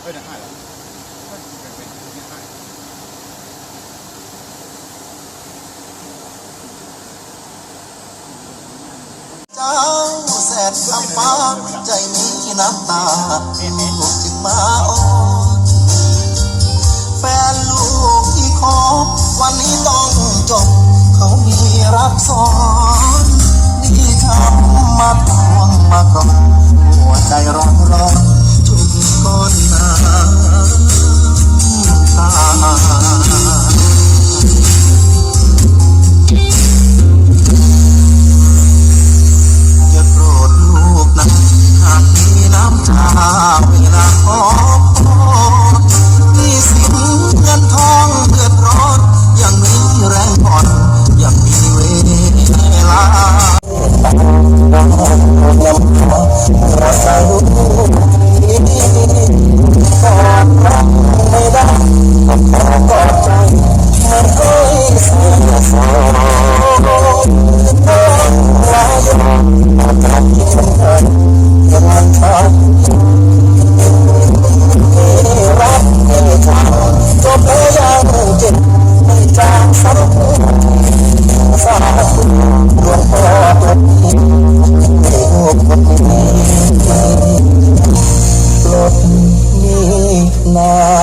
เฮ้ยน่าให้เหรอเฮ้ยเป็นเป็นเป็นให้เแสนคำฟ้าใจมีน้ำตาลูกจึงมาโอ้ ละขอพรมีสินเงินทองเดือดร้อนยังมีแรงผ่อนยังมีเวลาไม่ได้ก็ใจไม่เคยเสียสละยอมรับที่ฉันเคยยังมันทำ Allah